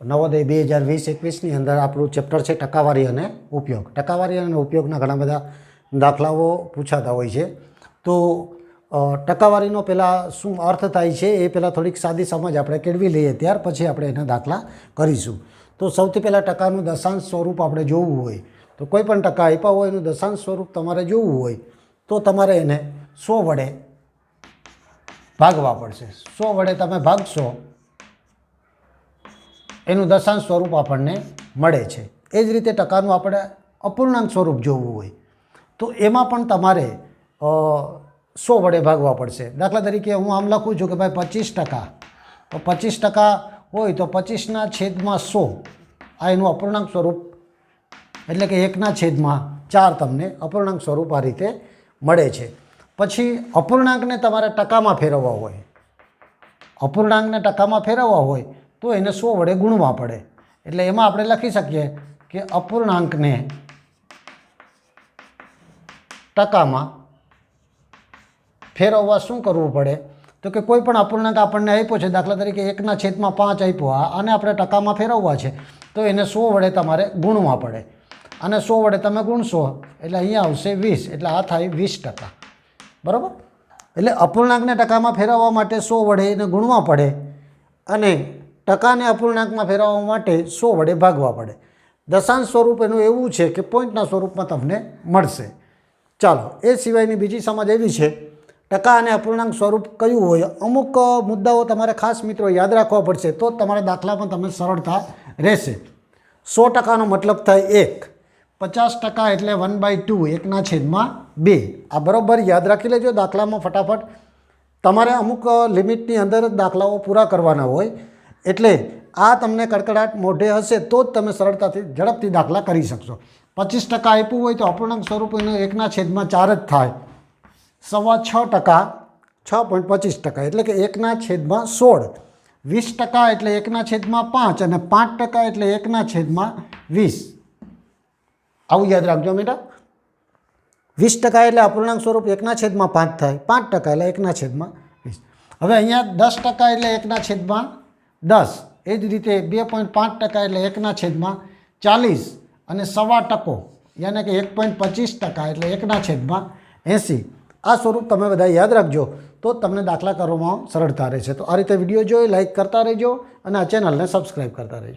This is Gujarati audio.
નવોદય બે હજાર વીસ એકવીસની અંદર આપણું ચેપ્ટર છે ટકાવારી અને ઉપયોગ. ટકાવારી અને ઉપયોગના ઘણા બધા દાખલાઓ પૂછાતા હોય છે. તો ટકાવારીનો પહેલાં શું અર્થ થાય છે એ પહેલાં થોડીક સાદી સમજ આપણે કેળવી લઈએ ત્યાર પછી આપણે એના દાખલા કરીશું. તો સૌથી પહેલાં ટકાનું દશાંશ સ્વરૂપ આપણે જોવું હોય, તો કોઈ પણ ટકા આપ્યા હોય એનું દશાંશ સ્વરૂપ તમારે જોવું હોય, તો તમારે એને સો વડે ભાગવા પડશે. સો વડે તમે ભાગશો એનું દશાંશ સ્વરૂપ આપણને મળે છે. એ જ રીતે ટકાનું આપણે અપૂર્ણાંક સ્વરૂપ જોવું હોય, તો એમાં પણ તમારે સો વડે ભાગવા પડશે. દાખલા તરીકે હું આમ લખું છું કે ભાઈ પચીસ ટકા. તો પચીસ ટકા હોય તો પચીસના છેદમાં સો. આ એનું અપૂર્ણાંક સ્વરૂપ, એટલે કે એકના છેદમાં ચાર તમને અપૂર્ણાંક સ્વરૂપ આ રીતે મળે છે. પછી અપૂર્ણાંકને તમારે ટકામાં ફેરવવા હોય. અપૂર્ણાંકને ટકામાં ફેરવવા હોય તો એને સો વડે ગુણવા પડે. એટલે એમાં આપણે લખી શકીએ કે અપૂર્ણાંકને ટકામાં ફેરવવા શું કરવું પડે? તો કે કોઈ પણ અપૂર્ણાંક આપણને આપ્યો છે, દાખલા તરીકે એકના છેદમાં પાંચ આપ્યો, આ આને આપણે ટકામાં ફેરવવા છે, તો એને સો વડે તમારે ગુણવા પડે. અને સો વડે તમે ગુણશો, એટલે અહીંયા આવશે વીસ, એટલે આ થાય વીસ ટકા. બરાબર? એટલે અપૂર્ણાંકને ટકામાં ફેરવવા માટે સો વડે એને ગુણવા પડે અને ટકાને અપૂર્ણાંકમાં ફેરવવા માટે સો વડે ભાગવા પડે. દશાંશ સ્વરૂપ એનું એવું છે કે પોઈન્ટના સ્વરૂપમાં તમને મળશે. ચાલો, એ સિવાયની બીજી સમજ એવી છે, ટકા અને અપૂર્ણાંક સ્વરૂપ કયું હોય? અમુક મુદ્દાઓ તમારે ખાસ મિત્રો યાદ રાખવા પડશે, તો તમારા દાખલામાં તમને સરળતા રહેશે. સો ટકાનો મતલબ થાય એક. પચાસ ટકા એટલે વન બાય ટુ, એકના છેદમાં બે. આ બરાબર યાદ રાખી લેજો દાખલામાં ફટાફટ. તમારે અમુક લિમિટની અંદર દાખલાઓ પૂરા કરવાના હોય. એટલે આ તમને કડકડાટ મોઢે હશે તો જ તમે સરળતાથી ઝડપથી દાખલા કરી શકશો. પચીસ ટકા આપ્યું હોય તો અપૂર્ણાંક સ્વરૂપ એનું એકના છેદમાં ચાર જ થાય. સવા છ ટકા, છ પોઈન્ટ પચીસ ટકા, એટલે કે એકના છેદમાં સોળ. વીસ ટકા એટલે એકના છેદમાં પાંચ અને પાંચ ટકા એટલે એકના છેદમાં વીસ. આવું યાદ રાખજો બેટા. વીસ ટકા એટલે અપૂર્ણાંક સ્વરૂપ એકના છેદમાં પાંચ થાય. પાંચ ટકા એટલે એકના છેદમાં વીસ. હવે અહીંયા દસ ટકા એટલે એકના છેદમાં દસ. એ જ રીતે બે પોઈન્ટ પાંચ ટકા એટલે એકના છેદમાં ચાલીસ અને સવા ટકો. યાને કે એક પોઈન્ટ પચીસ ટકા એટલે એકના છેદમાં એંસી. આ સ્વરૂપ તમે બધા યાદ રાખજો તો તમને દાખલા કરવામાં સરળતા રહેશે. તો આ રીતે વીડિયો જોઈ લાઇક કરતા રહેજો અને આ ચેનલને સબસ્ક્રાઈબ કરતા રહેજો.